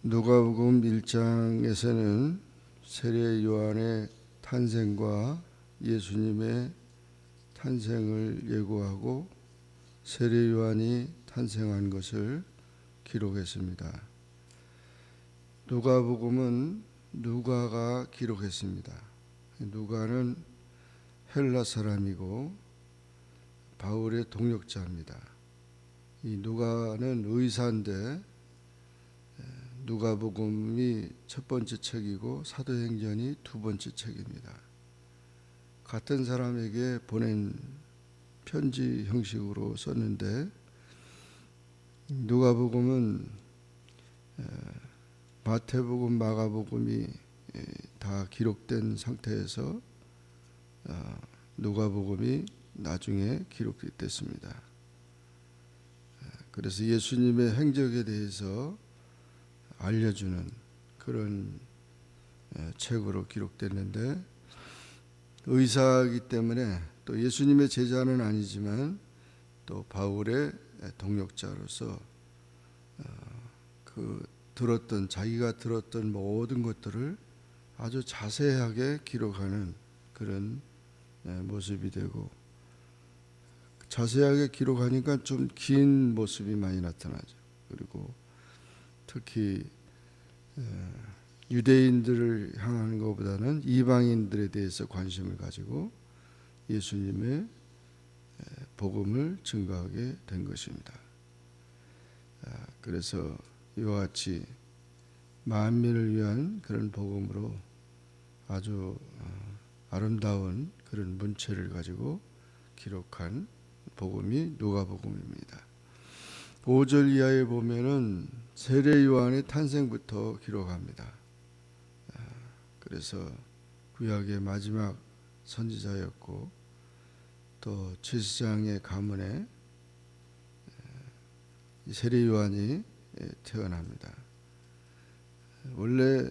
누가복음 1장에서는 세례 요한의 탄생과 예수님의 탄생을 예고하고 세례 요한이 탄생한 것을 기록했습니다. 누가복음은 누가가 기록했습니다. 누가는 헬라 사람이고 바울의 동역자입니다. 이 누가는 의사인데 누가복음이 첫 번째 책이고 사도행전이 두 번째 책입니다. 같은 사람에게 보낸 편지 형식으로 썼는데 누가복음은 에, 마태복음, 마가복음이 에, 다 기록된 상태에서 어, 누가복음이 나중에 기록됐습니다. 에, 그래서 예수님의 행적에 대해서 알려주는 그런 에, 책으로 기록됐는데 의사이기 때문에 또 예수님의 제자는 아니지만 또 바울의 동역자로서 어, 그 들었던 자기가 들었던 모든 것들을 아주 자세하게 기록하는 그런 에, 모습이 되고 자세하게 기록하니까 좀 긴 모습이 많이 나타나죠. 그리고 특히 에, 유대인들을 향하는 것보다는 이방인들에 대해서 관심을 가지고 예수님의 에, 복음을 증거하게 된 것입니다. 아, 그래서 이와 같이 만민을 위한 그런 복음으로 아주 어, 아름다운 그런 문체를 가지고 기록한 복음이 누가복음입니다. 5절 이하에 보면은 세례 요한의 탄생부터 기록합니다. 아, 그래서 구약의 마지막 선지자였고 또 제사장의 가문에 이 세례 요한이 태어납니다. 원래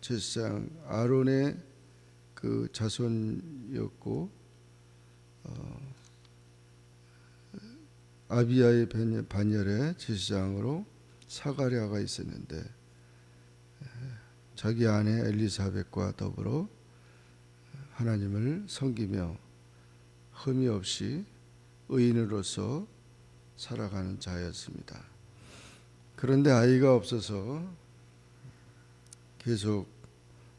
제사장 아론의 그 자손이었고 어, 아비야의 반열에 제사장으로 사가랴가 있었는데 자기 아내 엘리사벳과 더불어 하나님을 섬기며 흠이 없이 의인으로서 살아가는 자였습니다. 그런데 아이가 없어서 계속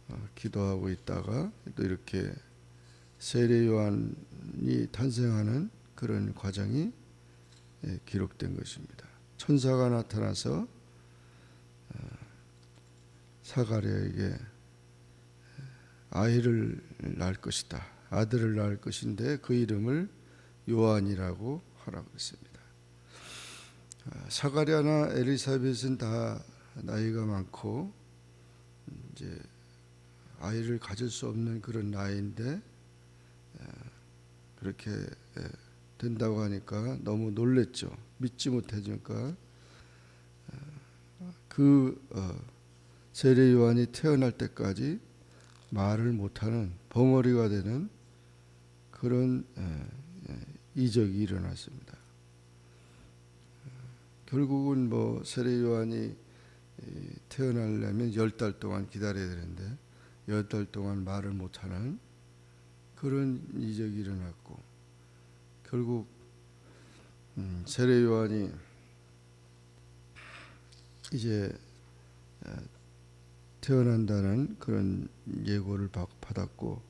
어, 기도하고 있다가 또 이렇게 세례 요한이 탄생하는 그런 과정이 예, 기록된 것입니다. 천사가 나타나서 어, 사가랴에게 아이를 낳을 것이다. 아들을 낳을 것인데 그 이름을 요한이라고 하라고 했습니다. 아, 사가랴나 엘리사벳은 다 나이가 많고 이제 아이를 가질 수 없는 그런 나이인데 그렇게 된다고 하니까 너무 놀랬죠. 믿지 못해주니까 그 어, 세례 요한이 태어날 때까지 말을 못하는 벙어리가 되는 그런 이적이 일어났습니다. 결국은 뭐 세례 요한이 태어나려면 열 달 동안 기다려야 되는데 열 달 동안 말을 못하는 그런 이적이 일어났고 결국 음, 세례 요한이 이제 태어난다는 그런 예고를 받았고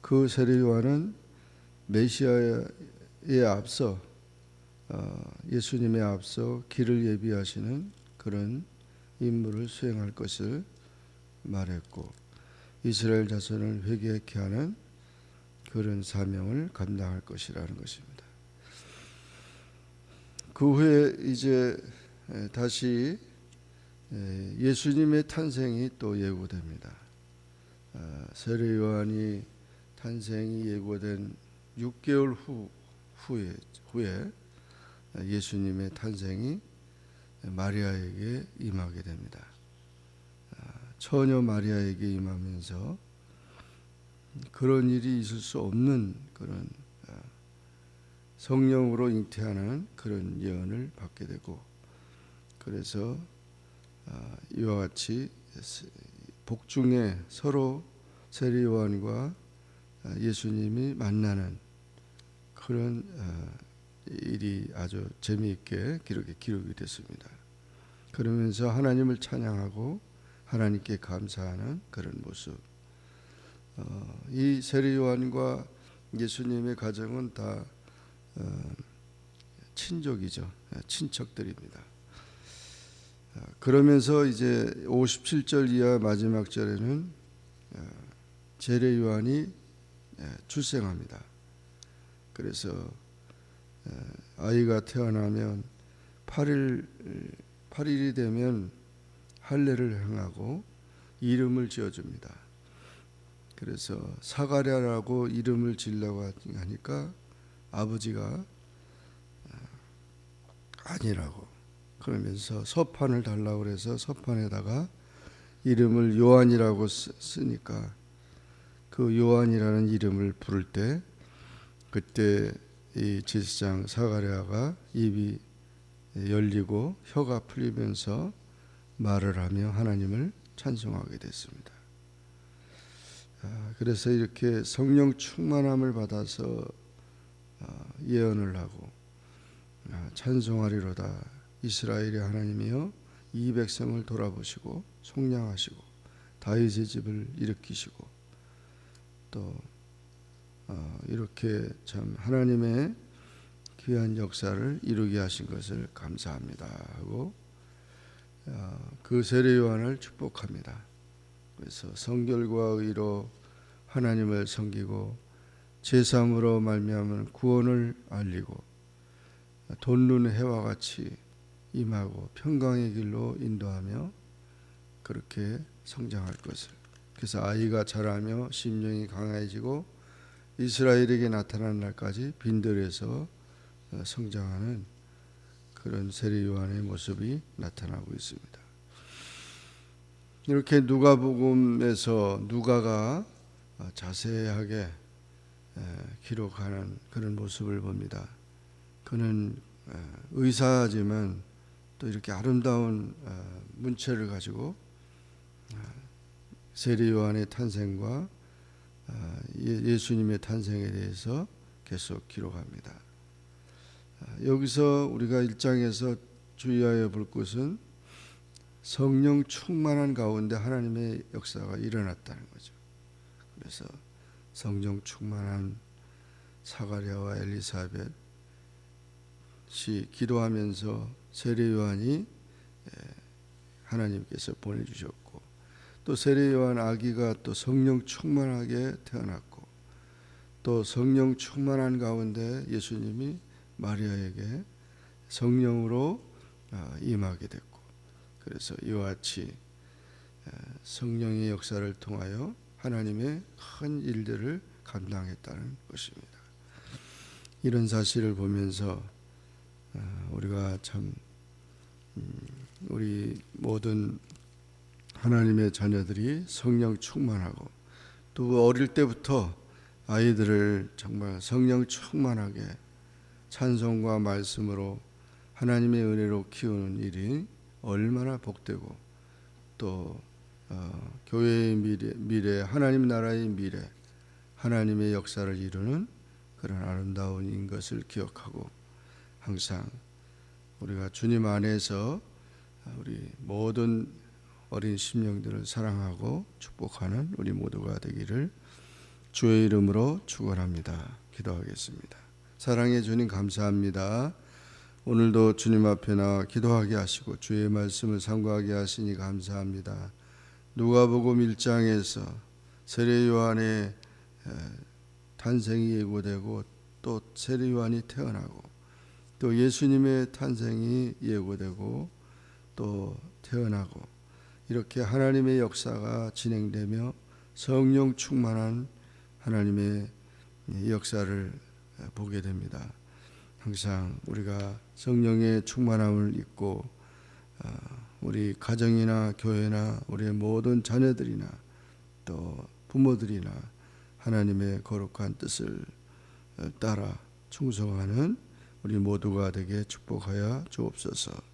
그 세례 요한은 메시아에 앞서 어, 예수님에 앞서 길을 예비하시는 그런 임무를 수행할 것을 말했고 이스라엘 자손을 회개케 하는 그런 사명을 감당할 것이라는 것입니다. 그 후에 이제 다시 예수님의 탄생이 또 예고됩니다. 아, 세례 요한이 탄생이 예고된 6개월 후 후에 후에 예수님의 탄생이 마리아에게 임하게 됩니다. 아, 처녀 마리아에게 임하면서 그런 일이 있을 수 없는 그런 아, 성령으로 잉태하는 그런 예언을 받게 되고 그래서 아, 이와 같이 복중에 서로 세례 요한과 아, 예수님이 만나는 그런 아, 일이 아주 재미있게 기록이 기록이 됐습니다. 그러면서 하나님을 찬양하고 하나님께 감사하는 그런 모습. 어, 이 세례 요한과 예수님의 가정은 다 어, 친족이죠. 친척들입니다. 아, 그러면서 이제 57절 이하 마지막 절에는 어, 세례 요한이 예, 출생합니다. 그래서 어, 아이가 태어나면 8일 8일이 되면 할례를 행하고 이름을 지어 줍니다. 그래서 사가랴라고 이름을 지으려고 하니까 아버지가 어, 아니라고 그러면서 서판을 달라고 그래서 서판에다가 이름을 요한이라고 쓰- 쓰니까 그 요한이라는 이름을 부를 때 그때 이 제사장 사가랴가 입이 열리고 혀가 풀리면서 말을 하며 하나님을 찬송하게 됐습니다. 아, 그래서 이렇게 성령 충만함을 받아서 아, 예언을 하고 아, 찬송하리로다 이스라엘의 하나님이여 이 백성을 돌아보시고 속량하시고 다윗의 집을 일으키시고 또 어, 이렇게 참 하나님의 귀한 역사를 이루게 하신 것을 감사합니다 하고 어, 그 세례 요한을 축복합니다. 그래서 성결과 의로 하나님을 섬기고 제삼으로 말미암은 구원을 알리고 돋는 해와 같이 임하고 평강의 길로 인도하며 그렇게 성장할 것을 그래서 아이가 자라며 심령이 강해지고 이스라엘에게 나타난 날까지 빈들에서 어, 성장하는 그런 세례 요한의 모습이 나타나고 있습니다. 이렇게 누가복음에서 누가가 어, 자세하게 에, 기록하는 그런 모습을 봅니다. 그는 에, 의사지만 또 이렇게 아름다운 어, 문체를 가지고 어, 세례 요한의 탄생과 아, 예- 예수님의 탄생에 대해서 계속 기록합니다. 아, 여기서 우리가 일장에서 주의하여 볼 것은 성령 충만한 가운데 하나님의 역사가 일어났다는 거죠. 그래서 성령 충만한 사가랴와 엘리사벳이 기도하면서 세례 요한이 예, 하나님께서 보내주셨고 또 세례 요한 아기가 또 성령 충만하게 태어났고 또 성령 충만한 가운데 예수님이 마리아에게 성령으로 아, 임하게 됐고 그래서 이와 같이 에, 성령의 역사를 통하여 하나님의 큰 일들을 감당했다는 것입니다. 이런 사실을 보면서 아, 우리가 참 음, 우리 모든 하나님의 자녀들이 성령 충만하고 또 어릴 때부터 아이들을 정말 성령 충만하게 찬송과 말씀으로 하나님의 은혜로 키우는 일이 얼마나 복되고 또 어, 교회의 미래, 미래, 하나님 나라의 미래, 하나님의 역사를 이루는 그런 아름다운 인 것을 기억하고 항상 우리가 주님 안에서 우리 모든 어린 심령들을 사랑하고 축복하는 우리 모두가 되기를 주의 이름으로 축원합니다. 기도하겠습니다. 사랑의 주님 감사합니다. 오늘도 주님 앞에 나와 기도하게 하시고 주의 말씀을 상고하게 하시니 감사합니다. 누가복음 1장에서 세례 요한의 에, 탄생이 예고되고 또 세례 요한이 태어나고 또 예수님의 탄생이 예고되고 또 태어나고 이렇게 하나님의 역사가 진행되며 성령 충만한 하나님의 역사를 보게 됩니다. 항상 우리가 성령의 충만함을 잊고 어, 우리 가정이나 교회나 우리의 모든 자녀들이나 또 부모들이나 하나님의 거룩한 뜻을 어, 따라 충성하는 우리 모두가 되게 축복하여 주옵소서.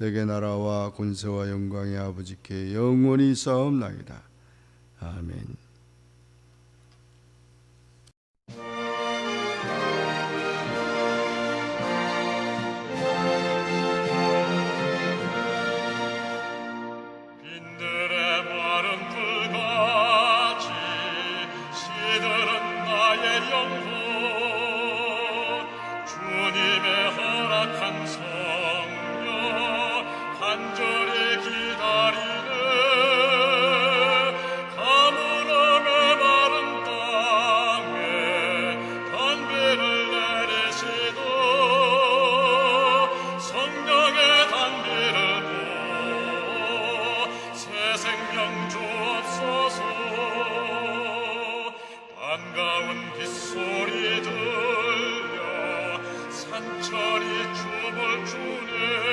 대개 나라와 군세와 영광의 아버지께 영원히 싸움나이다. 아멘. 산천이 춤을 추네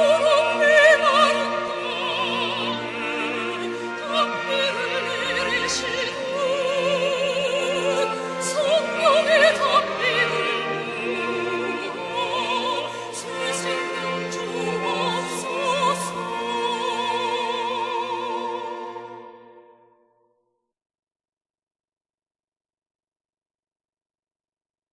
주